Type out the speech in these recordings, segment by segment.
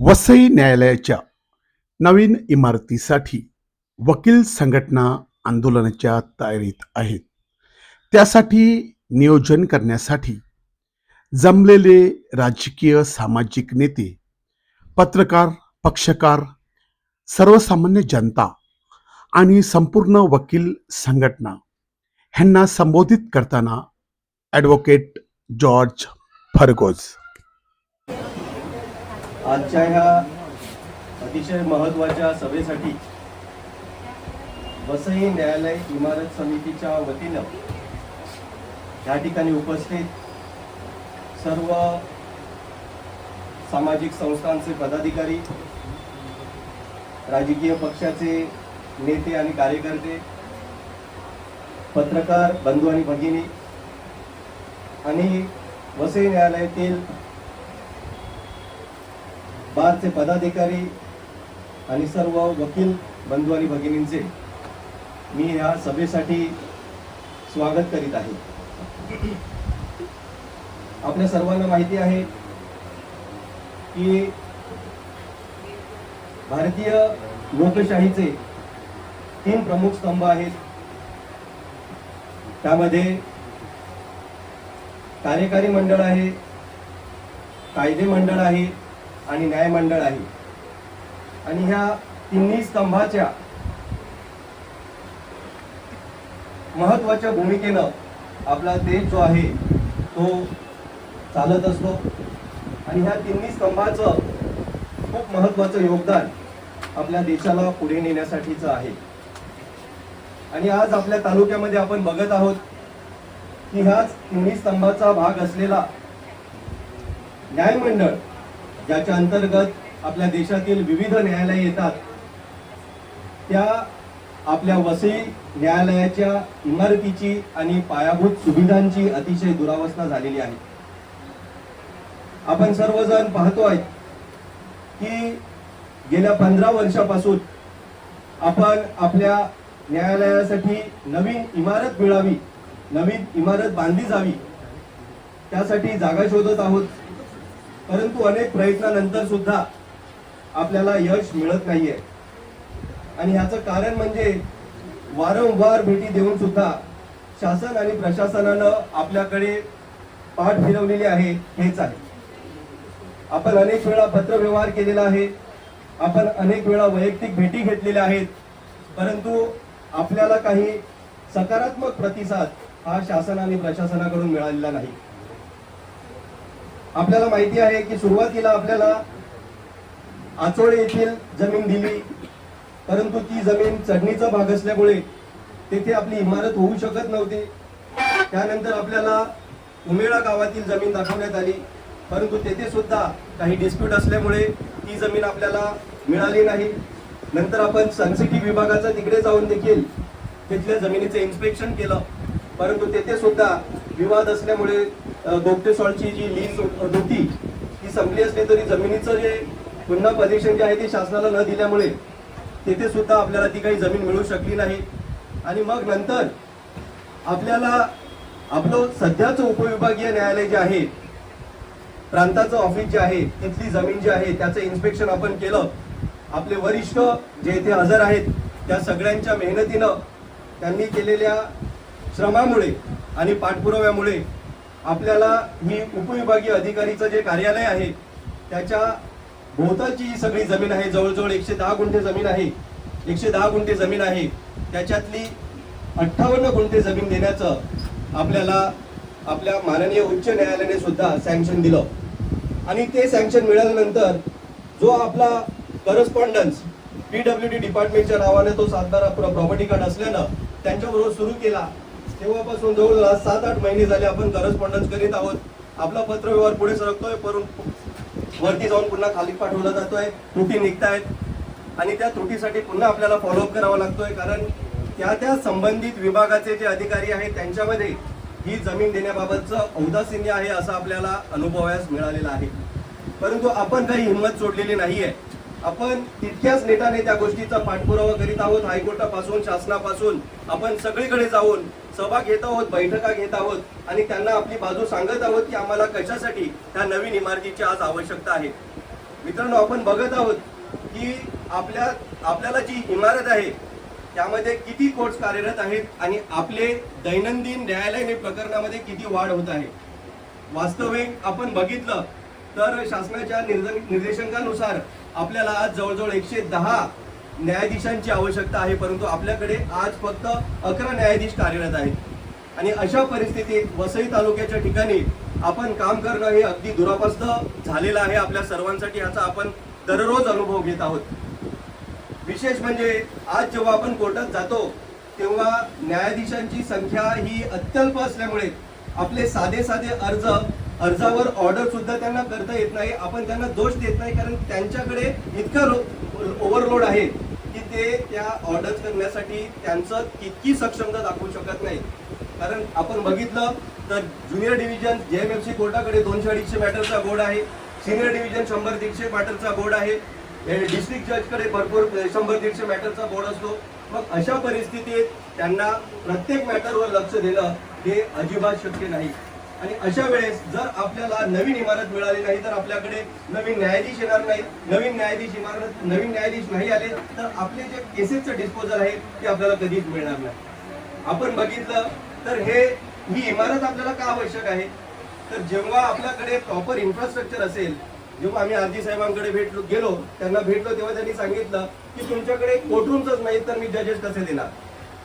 वसई न्यायालयाच्या नवीन इमारतीसाठी वकील संघटना आंदोलनाच्या तयारीत आहेत. त्यासाठी नियोजन करण्यासाठी जमलेले राजकीय सामाजिक नेते पत्रकार पक्षकार सर्वसामान्य जनता आणि संपूर्ण वकील संघटना ह्यांना संबोधित करताना ॲडव्होकेट जॉर्ज फर्गोज आजच्या ह्या अतिशय महत्त्वाच्या सभेसाठी वसई न्यायालय इमारत समितीच्या वतीनं या ठिकाणी उपस्थित सर्व सामाजिक संस्थांचे पदाधिकारी राजकीय पक्षाचे नेते आणि कार्यकर्ते पत्रकार बंधू आणि भगिनी आणि वसई न्यायालयातील बारचे पदाधिकारी आणि सर्व वकील बंधू आणि भगिनींचे मी या सभेसाठी स्वागत करीत आहे. आपल्या सर्वांना माहिती आहे की भारतीय लोकशाहीचे तीन प्रमुख स्तंभ आहेत. त्यामध्ये कार्यकारी मंडळ आहे कायदे मंडळ आहे आणि न्यायमंडळ आहे. आणि ह्या तिन्ही स्तंभाच्या महत्त्वाच्या भूमिकेनं आपला देश जो आहे तो चालत असतो. आणि ह्या तिन्ही स्तंभाचं खूप महत्वाचं योगदान आपल्या देशाला पुढे नेण्यासाठीचं आहे. आणि आज आपल्या तालुक्यामध्ये आपण बघत आहोत की ह्याच तिन्ही स्तंभाचा भाग असलेला न्यायमंडळ ज्याच्या अंतर्गत आपल्या देशातील विविध न्यायालय येतात त्या आपल्या वसई न्यायालयाच्या इमारतीची आणि पायाभूत सुविधांची अतिशय दुरावस्था झालेली आहे. आपण सर्वजण पाहतोय की गेल्या पंधरा वर्षापासून आपण आपल्या न्यायालयासाठी नवीन इमारत मिळावी नवीन इमारत बांधली जावी त्यासाठी जागा शोधत आहोत. परंतु अनेक प्रयत्नानंतर सुद्धा आपल्याला यश मिळत नाहीये. आणि ह्याचं कारण म्हणजे वारंवार भेटी देऊन सुद्धा शासन आणि प्रशासनानं आपल्याकडे पाठ फिरवलेली आहे हेच आहे. आपण अनेक वेळा पत्रव्यवहार केलेला आहे आपण अनेक वेळा वैयक्तिक भेटी घेतलेल्या आहेत परंतु आपल्याला काही सकारात्मक प्रतिसाद हा शासन आणि प्रशासनाकडून मिळालेला नाही. आपल्याला माहिती आहे की सुरुवातीला आपल्याला आचोळे येथील जमीन दिली परंतु ती जमीन चढणीचा भाग असल्यामुळे तेथे आपली इमारत होऊ शकत नव्हती. त्यानंतर आपल्याला उमेळा गावातील जमीन दाखवण्यात आली परंतु तेथे सुद्धा काही डिस्प्यूट असल्यामुळे ती जमीन आपल्याला मिळाली नाही. नंतर आपण सनसिटी विभागाचा तिकडे जाऊन देखील तिथल्या जमिनीचं इन्स्पेक्शन केलं परंतु तेथे सुद्धा विवाद असल्यामुळे गोपटे सॉल्टची जी लीज होती ती संपली असली तरी जमिनीचं जे पुन्हा परीक्षण जे आहे ते शासनाला न दिल्यामुळे तेथे सुद्धा आपल्याला ती काही जमीन मिळू शकली नाही. आणि मग नंतर आपल्याला आपलं सध्याचं उपविभागीय न्यायालय जे आहे प्रांताचं ऑफिस जे आहे तिथली जमीन जी आहे त्याचं इन्स्पेक्शन आपण केलं. आपले वरिष्ठ जे इथे हजर आहेत त्या सगळ्यांच्या मेहनतीनं त्यांनी केलेल्या श्रमामुळे आणि पाठपुराव्यामुळे आपल्याला ही उपविभागीय अधिकारीचं जे कार्यालय आहे त्याच्या भोवतालची ही सगळी जमीन आहे जवळजवळ एकशे दहा गुंठे जमीन आहे. एकशे दहा गुंठे जमीन आहे. त्याच्यातली अठ्ठावन्न गुंठे जमीन देण्याचं आपल्याला आपल्या माननीय उच्च न्यायालयाने सुद्धा सँक्शन दिलं. आणि ते सँक्शन मिळाल्यानंतर जो आपला करस्पॉन्डन्स पी डब्ल्यू डी डिपार्टमेंटच्या नावाने तो सातबारा प्रॉपर्टी कार्ड असल्यानं त्यांच्याबरोबर सुरू केला. तेव्हापासून जवळ सात आठ महिने झाले आपण करस्पॉन्डन्स करीत आहोत. आपला पत्रव्यवहार पुढे सरकतोय परंतु वरती जाऊन पुन्हा खाली पाठवला जातोय. त्रुटी निघतायत. आणि त्या त्रुटीसाठी पुन्हा आपल्याला फॉलोअप करावा लागतोय कारण त्या त्या संबंधित विभागाचे जे अधिकारी आहेत त्यांच्यामध्ये ही जमीन देण्याबाबतचं औदासीन्य आहे असं आपल्याला अनुभवायला मिळालेलं आहे. परंतु आपण काही हिंमत सोडलेली नाहीये. आपण तितक्याच नेटाने त्या गोष्टीचा पाठपुरावा करीत आहोत. हायकोर्टापासून शासनापासून आपण सगळीकडे जाऊन सभा घेत आहोत बैठका घेत आहोत आणि त्यांना आपली बाजू सांगत आहोत की आम्हाला कशासाठी त्या नवीन इमारतीची आज आवश्यकता आहे. मित्रांनो आपण बघत आहोत की आपल्या आपल्याला जी इमारत आहे त्यामध्ये किती कोर्ट्स कार्यरत आहेत आणि आपले दैनंदिन न्यायालयीन प्रकरणामध्ये किती वाढ होत आहे. वास्तविक आपण बघितलं तर शासनाच्या निर्देशांकानुसार आपल्याला आज जवळजवळ एकशे दहा न्यायाधीशांची आवश्यकता आहे परंतु आपल्याकडे आज फक्त अकरा न्यायाधीश कार्यरत आहेत. आणि अशा परिस्थितीत वसई तालुक्याच्या ठिकाणी आपण काम करणं हे अगदी दुरापस्त झालेलं आहे आपल्या सर्वांसाठी याचा आपण दररोज अनुभव घेत आहोत. विशेष म्हणजे आज जेव्हा आपण कोर्टात जातो तेव्हा न्यायाधीशांची संख्या ही अत्यल्प असल्यामुळे आपले साधे साधे अर्ज अर्जावर ऑर्डर सुद्धा त्यांना करता येत नाही. आपण त्यांना दोष देत नाही कारण त्यांच्याकडे इतका ओव्हरलोड आहे की ते त्या ऑर्डर करण्यासाठी त्यांचं तितकी सक्षमता दाखवू शकत नाही. कारण आपण बघितलं तर junior division J M F C कोर्टाकडे दोनशे अडीचशे मॅटरचा बोर्ड आहे. सिनियर डिव्हिजन शंभर दीडशे मॅटरचा बोर्ड आहे. डिस्ट्रिक्ट जजकडे भरपूर शंभर दीडशे मॅटरचा बोर्ड असतो. मग अशा परिस्थितीत त्यांना प्रत्येक मॅटरवर लक्ष देणं हे अजिबात शक्य नाही. आणि अशा वेळेस जर आपल्याला नवीन इमारत मिळाली नाही तर आपल्याकडे नवीन न्यायाधीश येणार नाही नवीन न्यायाधीश इमारत नवीन न्यायाधीश नाही आले तर आपले जे केसेसचं डिस्पोजल आहे ते आपल्याला कधीच मिळणार नाही. आपण बघितलं तर हे ही इमारत आपल्याला का आवश्यक आहे? तर जेव्हा आपल्याकडे प्रॉपर इन्फ्रास्ट्रक्चर असेल जेव्हा आम्ही आरजी साहेबांकडे भेटलो गेलो त्यांना भेटलो तेव्हा त्यांनी सांगितलं की तुमच्याकडे कोर्टरूमच नाही तर मी जजेस कसे देणार?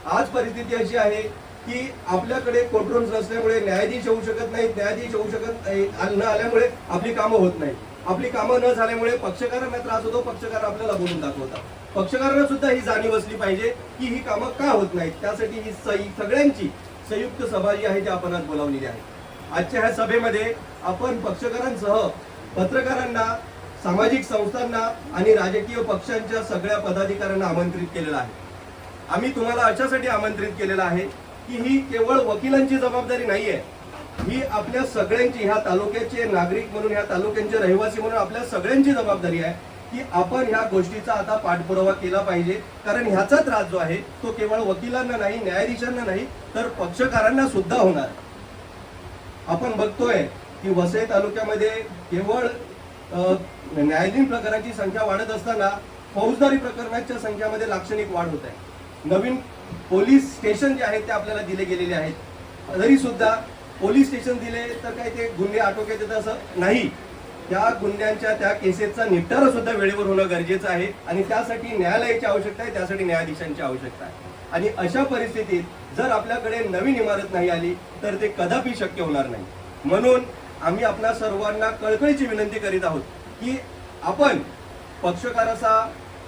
आज परिस्थिती अशी आहे की आपल्याकडे कोर्टरूम्स नसल्यामुळे न्यायाधीश होऊ शकत नाहीत न्यायाधीश होऊ शकत नाही न आल्यामुळे आपली कामं होत नाही आपली कामं न झाल्यामुळे पक्षकारांना त्रास होतो पक्षकार आपल्याला बोलून दाखवतात पक्षकारांना सुद्धा ही जाणीव असली पाहिजे की ही कामं का होत नाहीत. त्यासाठी ही सई सगळ्यांची संयुक्त सभा जी आहे ती आपण आज बोलावलेली आहे. आजच्या ह्या सभेमध्ये आपण पक्षकारांसह पत्रकारांना सामाजिक संस्थांना आणि राजकीय पक्षांच्या सगळ्या पदाधिकाऱ्यांना आमंत्रित केलेलं आहे. आम्ही तुम्हाला अशासाठी आमंत्रित केलेलं आहे की ही केवळ वकिलांची जबाबदारी नाहीये. ही आपल्या सगळ्यांची ह्या तालुक्याचे नागरिक म्हणून ह्या तालुक्यांचे रहिवासी म्हणून आपल्या सगळ्यांची जबाबदारी आहे की आपण ह्या गोष्टीचा आता पाठपुरावा केला पाहिजे. कारण ह्याचा त्रास जो आहे तो केवळ वकिलांना नाही न्यायाधीशांना नाही तर पक्षकारांना सुद्धा होणार. आपण बघतोय की वसई तालुक्यामध्ये केवळ अ, न्यायाधीन प्रकरणाची संख्या वाढत असताना फौजदारी प्रकरणाच्या संख्यामध्ये लाक्षणिक वाढ होत आहे. नवीन पोलीस स्टेशन जे आहेत ते आपल्याला दिले गेलेले आहेत. तरी सुद्धा पोलीस स्टेशन दिले तर काही ते गुन्हे आटोक्यात येतं असं नाही. त्या गुन्ह्यांच्या त्या केसेसचा निपटारा सुद्धा वेळेवर होणं गरजेचं आहे आणि त्यासाठी न्यायालयाची आवश्यकता आहे त्यासाठी न्यायाधीशांची आवश्यकता आहे. आणि अशा परिस्थितीत जर आपल्याकडे नवीन इमारत नाही आली तर ते कदापि शक्य होणार नाही. म्हणून आम्ही आपल्या सर्वांना कळकळीची विनंती करीत आहोत की आपण पक्षकार असा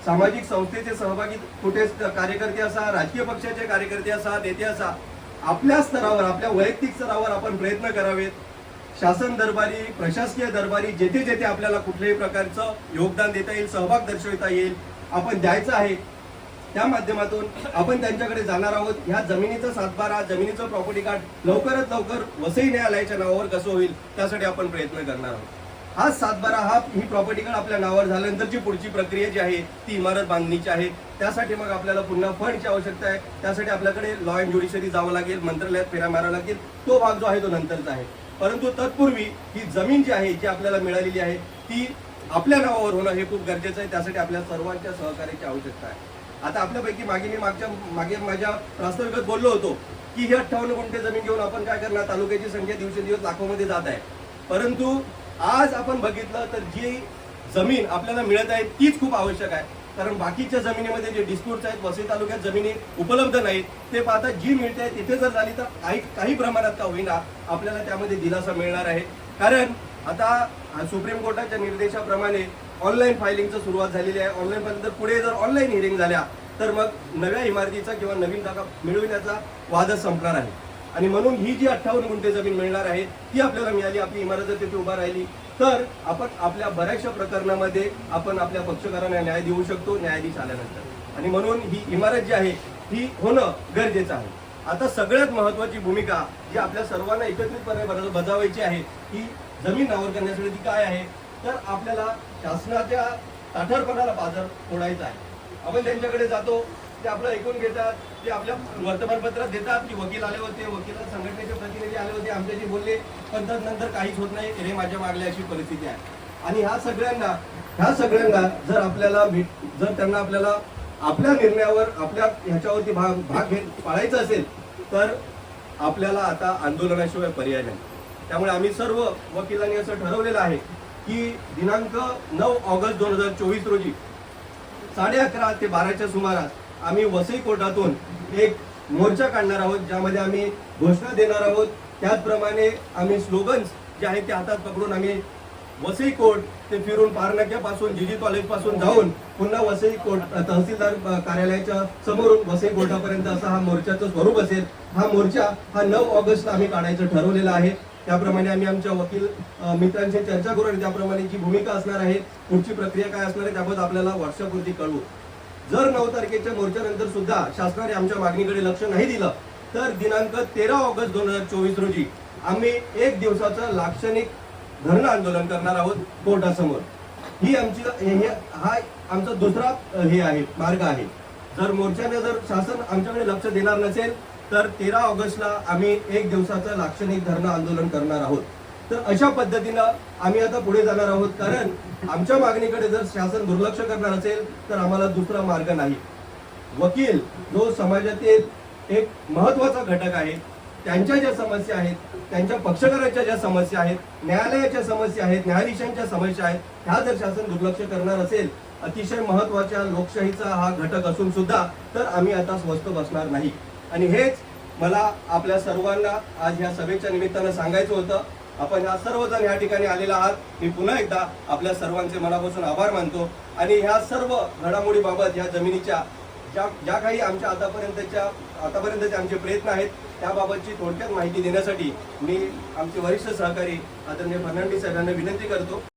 सामाजिक संस्थेचे सहभागी कुठे कार्यकर्ते असा राजकीय पक्षाचे कार्यकर्ते असा नेते असा आपल्या स्तरावर आपल्या वैयक्तिक स्तरावर आपण प्रयत्न करावेत. शासन दरबारी प्रशासकीय दरबारी जेथे जेथे आपल्याला कुठल्याही प्रकारचं योगदान देता येईल सहभाग दर्शविता येईल आपण द्यायचं आहे त्या माध्यमातून आपण त्यांच्याकडे जाणार आहोत. ह्या जमिनीचा सातबारा जमिनीचं प्रॉपर्टी कार्ड लवकरात लवकर वसई न्यायालयाच्या नावावर कसं होईल त्यासाठी आपण प्रयत्न करणार आहोत. हा सातबारा हा ही प्रॉपर्टीकडे आपल्या नावावर झाल्यानंतरची पुढची प्रक्रिया जी आहे ती इमारत बांधणीची आहे. त्यासाठी मग आपल्याला पुन्हा फंडची आवश्यकता आहे. त्यासाठी आपल्याकडे लॉ अँड ज्युडिशरी जावं लागेल मंत्रालयात फेऱ्या मारावं लागेल तो भाग जो आहे तो नंतरचा आहे. परंतु तत्पूर्वी ही जमीन जी आहे जी आपल्याला मिळालेली आहे ती आपल्या नावावर होणं हे खूप गरजेचं आहे. त्यासाठी आपल्या सर्वांच्या सहकार्याची आवश्यकता आहे. आता आपल्यापैकी मागे मी मागच्या मागे माझ्या प्रास्ताविकात बोललो होतो की ही अठ्ठावन्न गुंठे जमीन घेऊन आपण काय करणार? तालुक्याची संख्या दिवसेंदिवस लाखोमध्ये जात आहे. परंतु आज आपण बघितलं तर जी जमीन आपल्याला मिळत आहे तीच खूप आवश्यक आहे. कारण बाकीच्या जमिनीमध्ये जे डिस्प्यूट्स आहेत वसई तालुक्यात जमिनी उपलब्ध नाहीत. ते पाहता जी मिळते तिथे जर झाली तर काही काही प्रमाणात का होईना आपल्याला त्यामध्ये दिलासा मिळणार आहे. कारण आता सुप्रीम कोर्टाच्या निर्देशाप्रमाणे ऑनलाईन फायलिंगचं सुरुवात झालेली आहे. ऑनलाईन नंतर पुढे जर ऑनलाईन हिअरिंग झाल्या तर मग नव्या इमारतीचा किंवा नवीन जागा मिळविण्याचा वादच संपणार आहे. आणि म्हणून ही जी अठ्ठावन्न गुंठे जमीन मिळणार आहे ती आपल्याला मिळाली आपली इमारत जर तिथे उभा राहिली तर आपण आपल्या बऱ्याचशा प्रकरणामध्ये आपण आपल्या पक्षकारांना न्याय देऊ शकतो न्यायाधीश आल्यानंतर. आणि म्हणून ही इमारत जी आहे ही होणं गरजेचं आहे. आता सगळ्यात महत्वाची भूमिका जी आपल्या सर्वांना एकत्रितपणे बजावायची आहे ही जमीन नावर करण्यासाठी ती काय आहे? तर आपल्याला शासनाच्या ताठरपणाला बाजार फोडायचा आहे. आपण त्यांच्याकडे जातो ते आपलं ऐकून घेतात ते आपल्या वर्तमानपत्रात देतात की वकील आले होते वकील संघटनेचे प्रतिनिधी आले होते आमच्याशी बोलले पण नंतर काहीच होत नाही हे माझ्या मागल्या अशी परिस्थिती आहे. आणि ह्या सगळ्यांना ह्या सगळ्यांना जर आपल्याला भेट जर त्यांना आपल्याला आपल्या निर्णयावर आपल्या ह्याच्यावरती भाग भाग घेत पाळायचा असेल तर आपल्याला आता आंदोलनाशिवाय पर्याय नाही. त्यामुळे आम्ही सर्व वकिलांनी असं ठरवलेलं आहे की दिनांक नऊ ऑगस्ट दोन हजार चोवीस रोजी साडे अकरा ते बाराच्या सुमारास आम्ही वसई कोर्टातून एक मोर्चा काढणार आहोत ज्यामध्ये आम्ही घोषणा देणार आहोत. त्याचप्रमाणे आम्ही स्लोगन्स जे आहेत ते हातात पकडून आम्ही वसई कोर्ट ते फिरून पारनाक्यापासून जीजी कॉलेजपासून जाऊन पुन्हा वसई कोर्ट तहसीलदार कार्यालयाच्या समोरून वसई कोर्टापर्यंत असा हा मोर्चाचं स्वरूप असेल. हा मोर्चा हा नऊ ऑगस्टला आम्ही काढायचं ठरवलेला आहे. त्याप्रमाणे आम्ही आमच्या वकील मित्रांशी चर्चा करू आणि त्याप्रमाणे जी भूमिका असणार आहे पुढची प्रक्रिया काय असणार आहे त्याबद्दल आपल्याला व्हॉट्सअपवरती कळवू. जर नऊ तारखेच्या मोर्चानंतर सुद्धा शासनाने आमच्या मागणीकडे लक्ष नाही दिलं तर दिनांक तेरा ऑगस्ट दोन हजार चोवीस रोजी आम्ही एक दिवसाचं लाक्षणिक धरणं आंदोलन करणार आहोत कोर्टासमोर. ही आमची हा आमचा दुसरा हे आहे मार्ग आहे. जर मोर्चाने जर शासन आमच्याकडे लक्ष देणार नसेल तर तेरा ऑगस्टला आम्ही एक दिवसाचं लाक्षणिक धरणं आंदोलन करणार आहोत. तर अशा पद्धतीनं आम्ही आता पुढे जाणार आहोत. कारण आमच्या मागणीकडे जर शासन दुर्लक्ष करणार असेल तर आम्हाला दुसरा मार्ग नाही. वकील जो समाजातील एक महत्त्वाचा घटक आहे त्यांच्या ज्या समस्या आहेत त्यांच्या पक्षकारांच्या ज्या समस्या आहेत न्यायालयाच्या समस्या आहेत न्यायाधीशांच्या समस्या आहेत ह्या जर शासन दुर्लक्ष करणार असेल अतिशय महत्त्वाच्या लोकशाहीचा हा घटक असून सुद्धा तर आम्ही आता स्वस्त बसणार नाही. आणि हेच मला आपल्या सर्वांना आज ह्या सभेच्या निमित्तानं सांगायचं होतं. आपण ह्या सर्वजण या ठिकाणी आलेला आहात. मी पुन्हा एकदा आपल्या सर्वांचे मनापासून आभार मानतो. आणि ह्या सर्व घडामोडीबाबत ह्या जमिनीच्या ज्या ज्या काही आमच्या आतापर्यंतच्या आतापर्यंतचे आमचे प्रयत्न आहेत त्याबाबतची थोडक्यात माहिती देण्यासाठी मी आमचे वरिष्ठ सहकारी आदरणीय फर्नांडिस साहेबांना विनंती करतो.